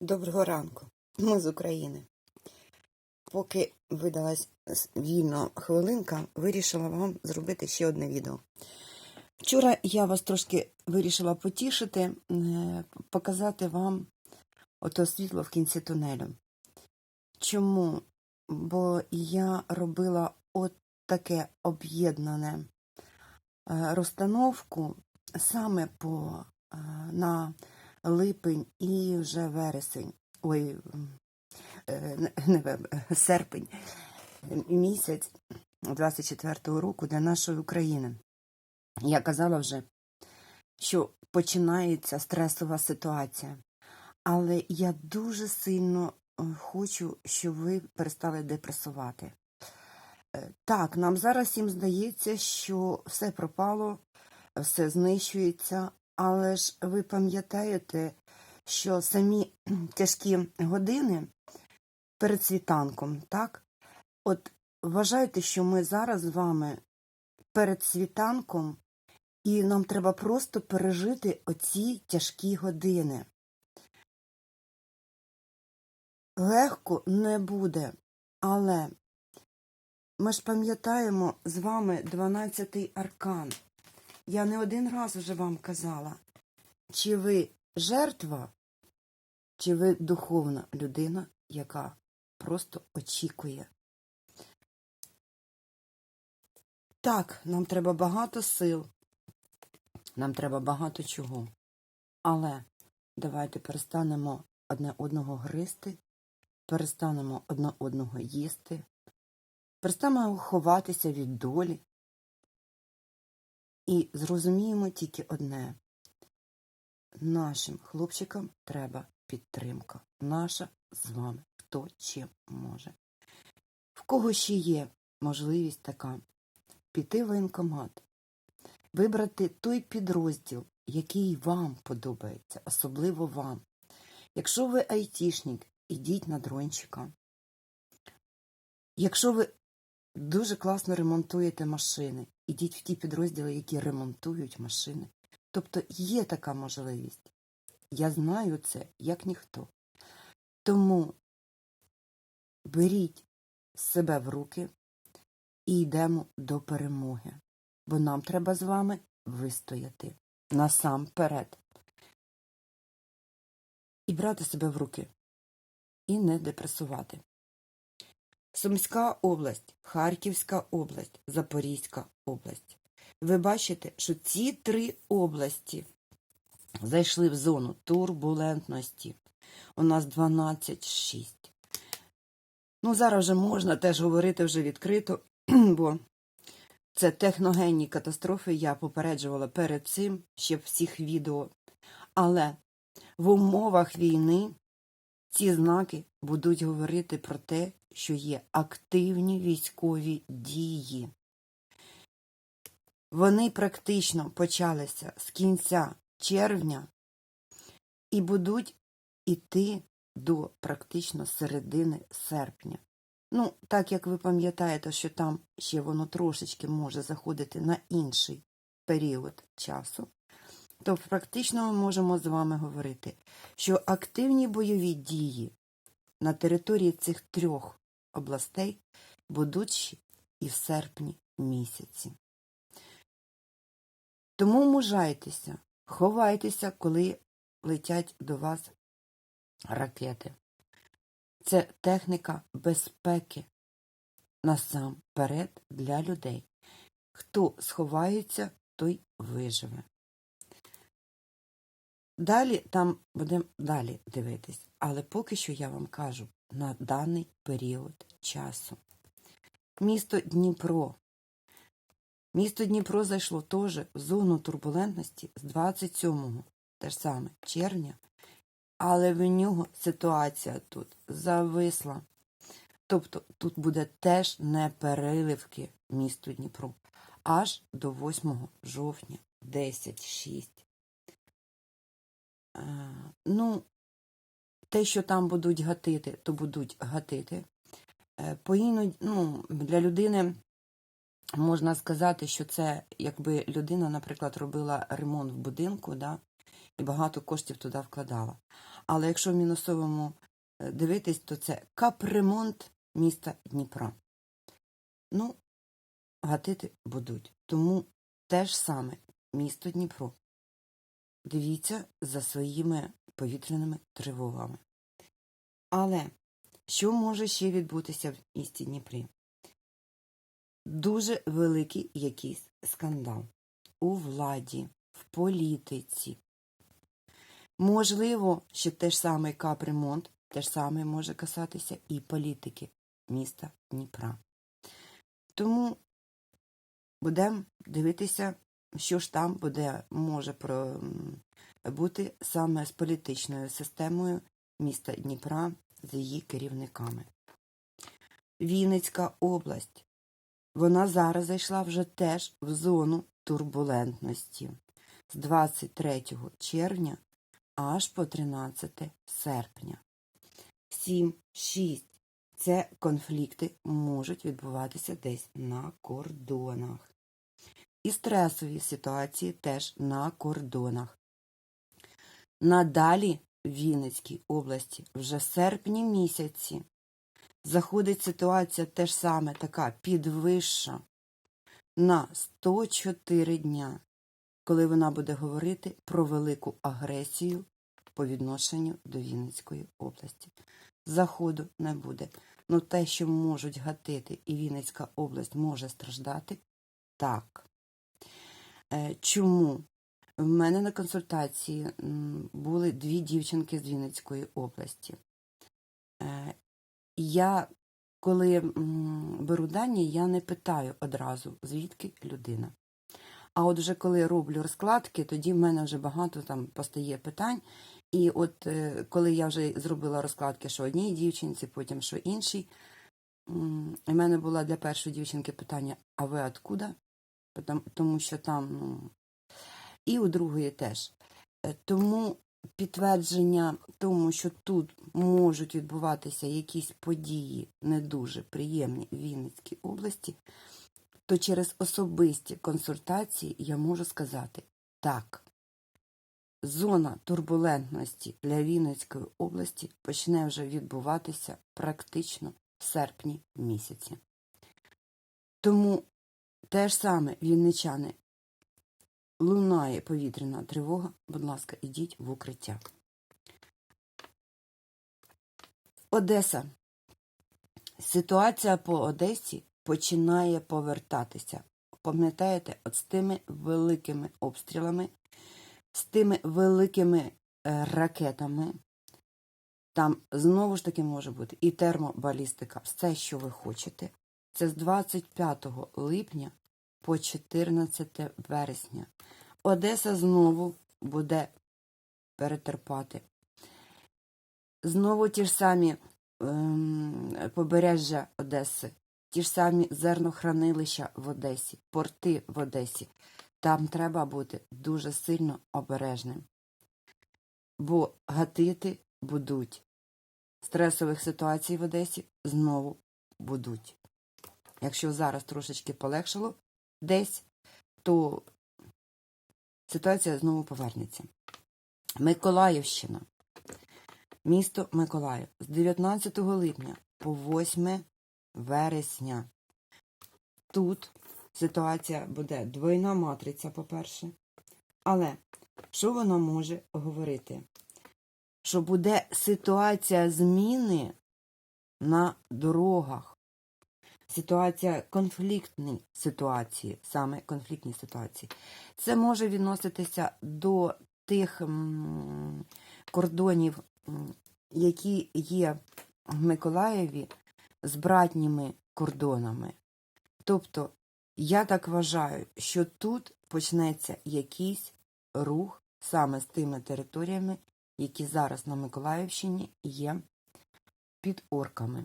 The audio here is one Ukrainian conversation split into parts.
Доброго ранку. Ми з України. Поки видалась вільна хвилинка, вирішила вам зробити ще одне відео. Вчора я вас трошки вирішила потішити, е, показати вам ото світло в кінці тунелю. Чому? Бо я робила от таке об'єднане е, розстановку саме по, е, на липень і вже вересень. Ой, е, не- серпень місяць 24-го року для нашої України. Я казала вже, що починається стресова ситуація. Але я дуже сильно е, хочу, щоб ви перестали депресувати. Е, Так, нам зараз всім здається, що все пропало, все знищується, але ж ви пам'ятаєте, що самі тяжкі години перед світанком, так? От вважайте, що ми зараз з вами перед світанком, і нам треба просто пережити оці тяжкі години. Легко не буде, але ми ж пам'ятаємо з вами 12-й аркан. Я не один раз вже вам казала, чи ви жертва, чи ви духовна людина, яка просто очікує. Так, нам треба багато сил, нам треба багато чого. Але давайте перестанемо одне одного гризти, перестанемо одне одного їсти, перестанемо ховатися від долі. І зрозуміємо тільки одне. Нашим хлопчикам треба підтримка. Наша з вами, хто чим може. В кого ще є можливість така піти в воєнкомат, вибрати той підрозділ, який вам подобається, особливо вам. Якщо ви айтішник, ідіть на дрончика. Якщо ви дуже класно ремонтуєте машини, ідіть в ті підрозділи, які ремонтують машини. Тобто є така можливість. Я знаю це як ніхто. Тому беріть себе в руки і йдемо до перемоги. Бо нам треба з вами вистояти насамперед. І брати себе в руки. І не депресувати. Сумська область, Харківська область, Запорізька область. Ви бачите, що ці три області зайшли в зону турбулентності. У нас 12,6. Ну, зараз вже можна теж говорити вже відкрито, бо це техногенні катастрофи. Я попереджувала перед цим ще всіх відео. Але в умовах війни ці знаки будуть говорити про те, що є активні військові дії. Вони практично почалися з кінця червня і будуть іти до практично середини серпня. Ну, так як ви пам'ятаєте, що там ще воно трошечки може заходити на інший період часу, то практично ми можемо з вами говорити, що активні бойові дії на території цих трьох областей будуть ще і в серпні місяці. Тому мужайтеся, ховайтеся, коли летять до вас ракети. Це техніка безпеки насамперед для людей. Хто сховається, той виживе. Далі там будемо далі дивитись, але поки що я вам кажу на даний період часу. Місто Дніпро. Місто Дніпро зайшло теж в зону турбулентності з 27 те ж саме червня, але в нього ситуація тут зависла. Тобто тут буде теж не переливки місту Дніпро, аж до 8 жовтня 10-6. Е, Ну, те, що там будуть гатити, то будуть гатити. Е, ну, для людини можна сказати, що це якби людина, наприклад, робила ремонт в будинку, да, і багато коштів туди вкладала. Але якщо в мінусовому е, дивитись, то це капремонт міста Дніпра. Ну, гатити будуть. Тому те ж саме місто Дніпро. Дивіться за своїми повітряними тривогами. Але що може ще відбутися в місті Дніпрі? Дуже великий якийсь скандал у владі, в політиці. Можливо, що те ж саме капремонт, те ж саме може касатися і політики міста Дніпра. Тому будемо дивитися, що ж там буде, може бути саме з політичною системою міста Дніпра з її керівниками. Вінницька область. Вона зараз зайшла вже теж в зону турбулентності з 23 червня аж по 13 серпня. 7, 6 це конфлікти можуть відбуватися десь на кордонах. І стресові ситуації теж на кордонах. Надалі Вінницькій області вже в серпні місяці заходить ситуація теж саме така підвища на 104 дня, коли вона буде говорити про велику агресію по відношенню до Вінницької області. Заходу не буде. Ну те, що можуть гатити, і Вінницька область може страждати, так. Е, Чому? В мене на консультації були дві дівчинки з Вінницької області. Е, Я, коли беру дані, я не питаю одразу, звідки людина. А от вже коли роблю розкладки, тоді в мене вже багато там постає питань. І от е, коли я вже зробила розкладки, що одній дівчинці, потім що іншій, у мене було для першої дівчинки питання: а ви откуда? Тому що там, ну, і у другої теж. Е, Тому підтвердження тому, що тут можуть відбуватися якісь події не дуже приємні в Вінницькій області, то через особисті консультації я можу сказати так. Зона турбулентності для Вінницької області почне вже відбуватися практично в серпні місяці. Тому те ж саме, вінничани, лунає повітряна тривога, будь ласка, ідіть в укриття. Одеса. Ситуація по Одесі починає повертатися. Пам'ятаєте, от з тими великими обстрілами, з тими великими е, ракетами, там знову ж таки може бути і термобалістика, все, що ви хочете. Це з 25 липня по 14 вересня. Одеса знову буде перетерпати. Знову ті ж самі ем, побережжя Одеси, ті ж самі зернохранилища в Одесі, порти в Одесі. Там треба бути дуже сильно обережним. Бо гатити будуть. Стресових ситуацій в Одесі знову будуть. Якщо зараз трошечки полегшало десь, то ситуація знову повернеться. Миколаївщина. Місто Миколаїв з 19 липня по 8 вересня. Тут ситуація буде двойна матриця, по-перше. Але що вона може говорити? Що буде ситуація зміни на дорогах. Ситуація конфліктні ситуації, саме конфліктні ситуації. Це може відноситися до тих кордонів, які є в Миколаєві з братніми кордонами. Тобто, я так вважаю, що тут почнеться якийсь рух саме з тими територіями, які зараз на Миколаївщині є під орками.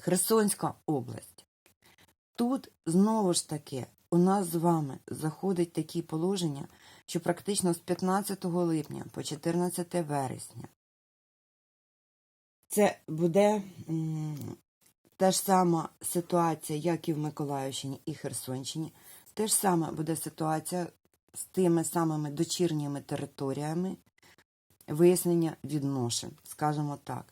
Херсонська область. Тут знову ж таки у нас з вами заходить такі положення, що практично з 15 липня по 14 вересня це буде та ж сама ситуація, як і в Миколаївщині і Херсонщині. Те ж саме буде ситуація з тими самими дочірніми територіями, вияснення відношень, скажімо так.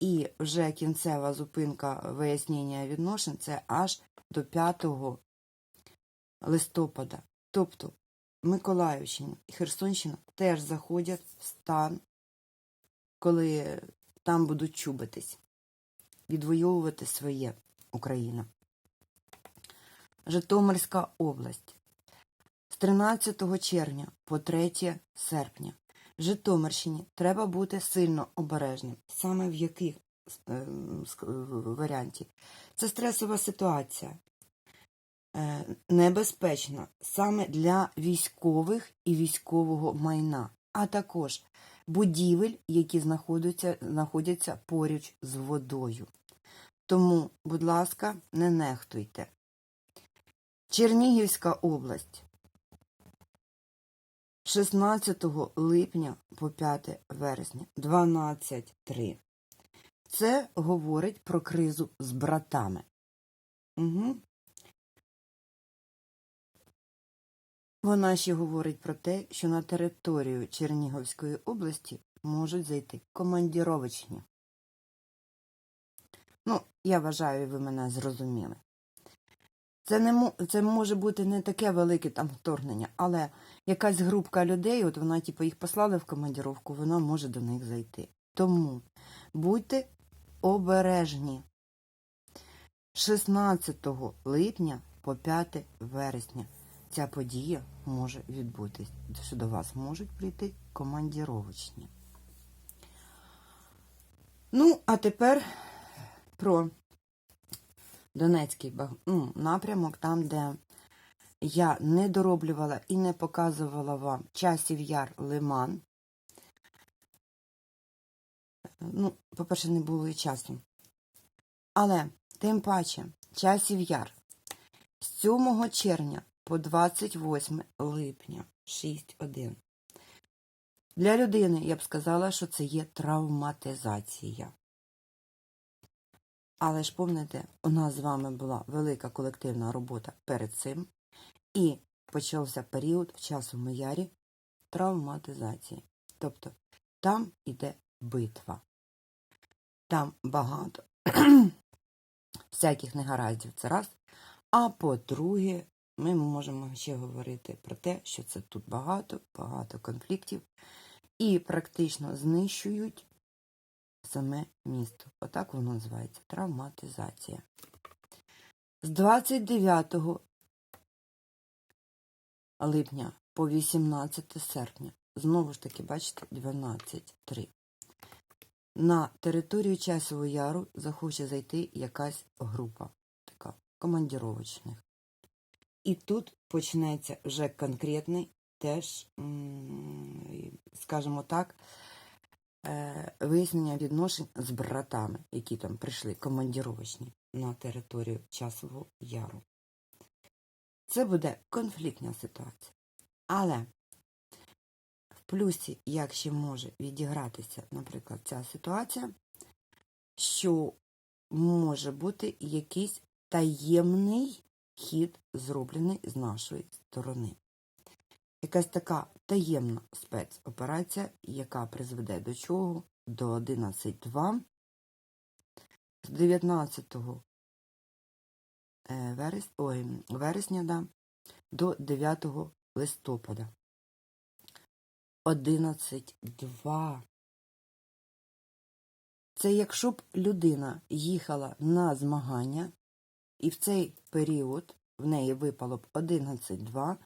І вже кінцева зупинка вияснення відношень це аж до 5 листопада. Тобто Миколаївщина і Херсонщина теж заходять в стан, коли там будуть чубитись, відвоювати своє Україна. Житомирська область. З 13 червня по 3 серпня Житомирщині треба бути сильно обережним. Саме в яких е, варіанті? Це стресова ситуація. Е, Небезпечна саме для військових і військового майна, а також будівель, які знаходяться, знаходяться поруч з водою. Тому, будь ласка, не нехтуйте. Чернігівська область. 16 липня по 5 вересня 12.3. Це говорить про кризу з братами. Угу. Вона ще говорить про те, що на територію Чернігівської області можуть зайти командіровочні. Ну, я вважаю, ви мене зрозуміли. Це, не, це може бути не таке велике там вторгнення, але якась групка людей, от вона, типу, їх послали в командіровку, вона може до них зайти. Тому будьте обережні. 16 липня по 5 вересня ця подія може відбутись, що до вас можуть прийти командіровочні. Ну, а тепер про Донецький ну, напрямок, там, де я не дороблювала і не показувала вам часів яр лиман. Ну, по-перше, не було і часу. Але, тим паче, часів яр з 7 червня по 28 липня 6.1. Для людини я б сказала, що це є травматизація. Але ж пам'ятаєте, у нас з вами була велика колективна робота перед цим, і почався період в часовому ярі травматизації. Тобто там іде битва. Там багато всяких негараздів це раз. А по-друге, ми можемо ще говорити про те, що це тут багато, багато конфліктів і практично знищують саме місто. Отак воно називається травматизація. З 29 липня по 18 серпня, знову ж таки, бачите, 12.3. На територію Часового Яру захоче зайти якась група, така командіровочних. І тут почнеться вже конкретний теж, скажімо так, вияснення відношень з братами, які там прийшли командіровочні на територію Часового Яру. Це буде конфліктна ситуація. Але в плюсі, як ще може відігратися, наприклад, ця ситуація, що може бути якийсь таємний хід, зроблений з нашої сторони. Якась така таємна спецоперація, яка призведе до чого? До 11.2 з 19 е, вересня да, до 9 листопада. 11.2. Це якщо б людина їхала на змагання, і в цей період в неї випало б 11.2,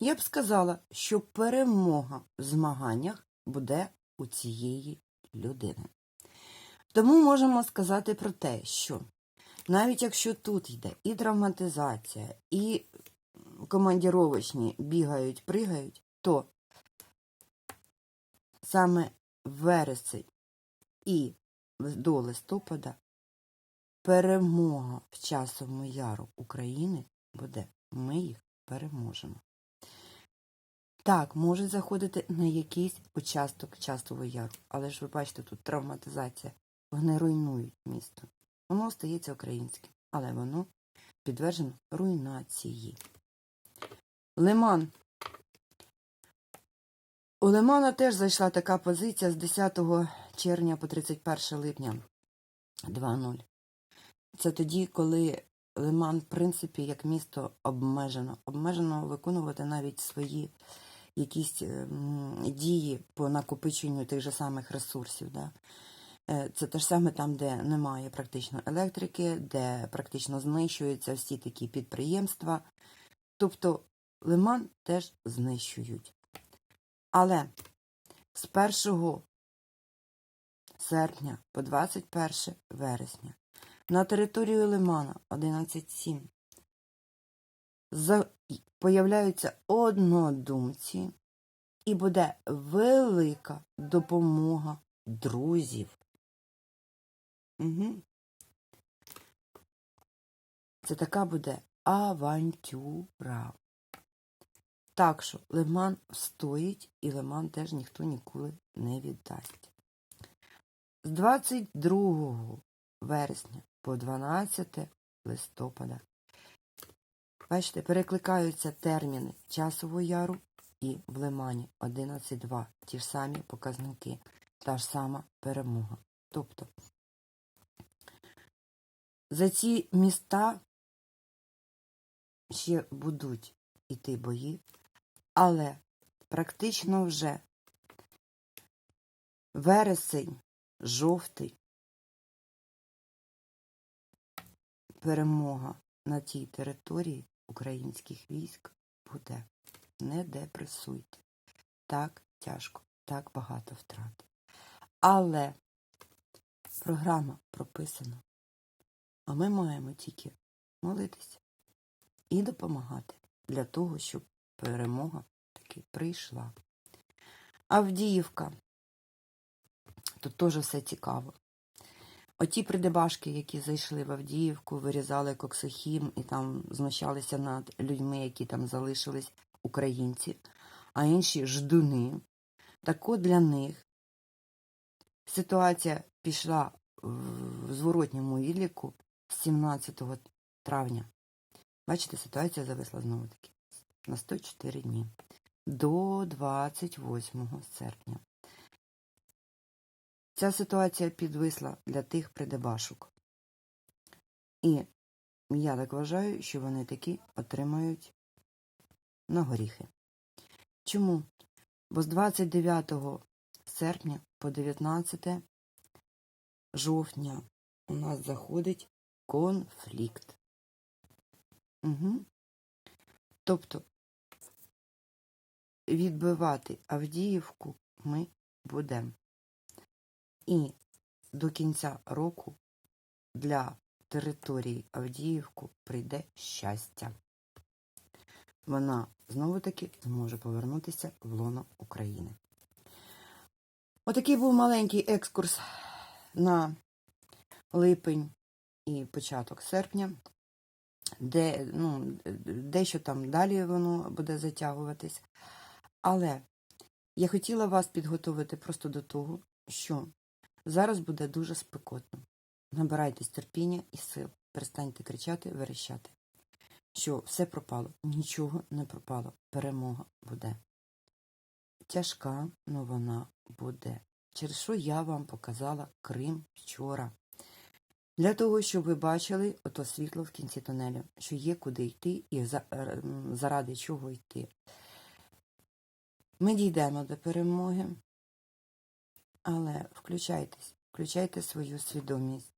я б сказала, що перемога в змаганнях буде у цієї людини. Тому можемо сказати про те, що навіть якщо тут йде і травматизація, і командіровочні бігають, пригають, то саме вересень і до листопада перемога в часовому яру України буде. Ми їх переможемо. Так, може заходити на якийсь участок часового яру, але ж ви бачите, тут травматизація. Вони руйнують місто. Воно остається українським, але воно підтверджено руйнації. Лиман У Лимана теж зайшла така позиція з 10 червня по 31 липня 2.0. Це тоді, коли Лиман, в принципі, як місто обмежено. Обмежено виконувати навіть свої якісь ем, дії по накопиченню тих же самих ресурсів. Да? Е, Це те ж саме там, де немає практично електрики, де практично знищуються всі такі підприємства. Тобто лиман теж знищують. Але з 1 серпня по 21 вересня на територію Лимана 11.7 за... появляються однодумці і буде велика допомога друзів. Угу. Це така буде авантюра. Так що лиман стоїть, і лиман теж ніхто ніколи не віддасть. З 22 вересня по 12 листопада. Бачите, перекликаються терміни часового яру і в лимані 11.2. Ті ж самі показники, та ж сама перемога. Тобто за ці міста ще будуть іти бої, але практично вже вересень, жовтий, перемога на тій території українських військ буде. Не депресуйте. Так тяжко, так багато втрат. Але програма прописана. А ми маємо тільки молитися і допомагати для того, щоб перемога таки прийшла. Авдіївка. Тут теж все цікаво. Оті придебашки, які зайшли в Авдіївку, вирізали коксохім і там знущалися над людьми, які там залишились українці, а інші ждуни. Так от для них ситуація пішла в зворотньому відліку з 17 травня. Бачите, ситуація зависла знову таки на 104 дні до 28 серпня. Ця ситуація підвисла для тих придебашок. І я так вважаю, що вони таки отримають на горіхи. Чому? Бо з 29 серпня по 19 жовтня у нас заходить конфлікт. Угу. Тобто відбивати Авдіївку ми будемо. І до кінця року для території Авдіївку прийде щастя. Вона знову-таки зможе повернутися в лоно України. Отакий був маленький екскурс на липень і початок серпня, де ну, дещо там далі воно буде затягуватись. Але я хотіла вас підготувати просто до того, що зараз буде дуже спекотно. Набирайтесь терпіння і сил. Перестаньте кричати, верещати. Що все пропало, нічого не пропало. Перемога буде. Тяжка, но вона буде. Через що я вам показала Крим вчора. Для того, щоб ви бачили ото світло в кінці тунелю, що є куди йти і е, заради чого йти. Ми дійдемо до перемоги, але включайтесь, включайте свою свідомість.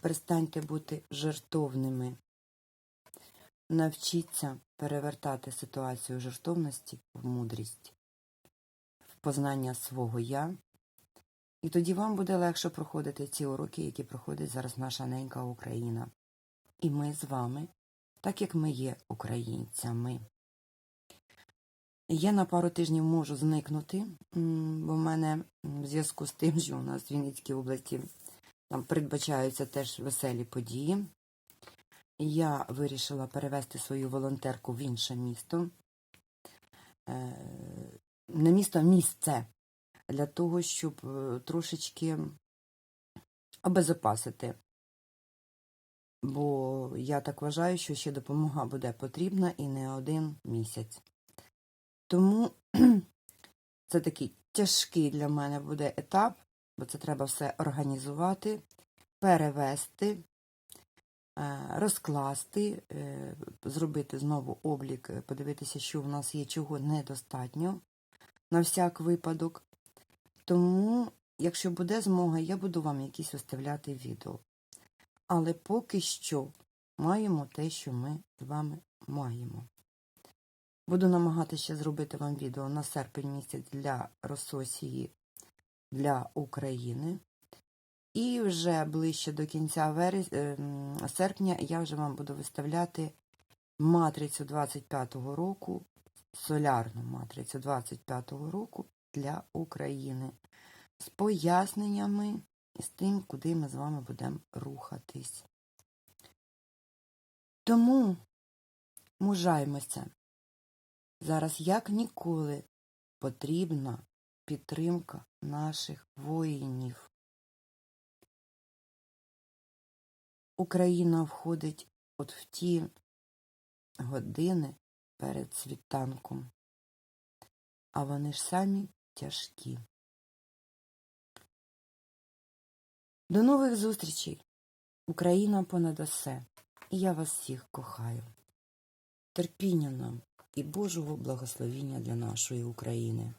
Перестаньте бути жертовними. Навчіться перевертати ситуацію жертовності в мудрість, в познання свого я. І тоді вам буде легше проходити ці уроки, які проходить зараз наша ненька Україна. І ми з вами, так як ми є українцями. Я на пару тижнів можу зникнути, бо в мене в зв'язку з тим, що у нас в Вінницькій області там передбачаються теж веселі події. Я вирішила перевести свою волонтерку в інше місто. Е, Не місто, а місце. Для того, щоб е, трошечки обезопасити. Бо я так вважаю, що ще допомога буде потрібна і не один місяць. Тому Це такий тяжкий для мене буде етап, бо це треба все організувати, перевести, е, розкласти, е, зробити знову облік, е, подивитися, що в нас є, чого недостатньо на всяк випадок. Тому, якщо буде змога, я буду вам якісь виставляти відео. Але поки що маємо те, що ми з вами маємо. Буду намагатися зробити вам відео на серпень місяць для Рососії для України. І вже ближче до кінця ем, серпня я вже вам буду виставляти матрицю 25-го року, солярну матрицю 25-го року для України з поясненнями з тим, куди ми з вами будемо рухатись. Тому мужаймося. Зараз як ніколи потрібна підтримка наших воїнів. Україна входить от в ті години перед світанком, а вони ж самі тяжкі. До нових зустрічей! Україна понад усе, і я вас всіх кохаю. Терпіння нам і Божого благословіння для нашої України.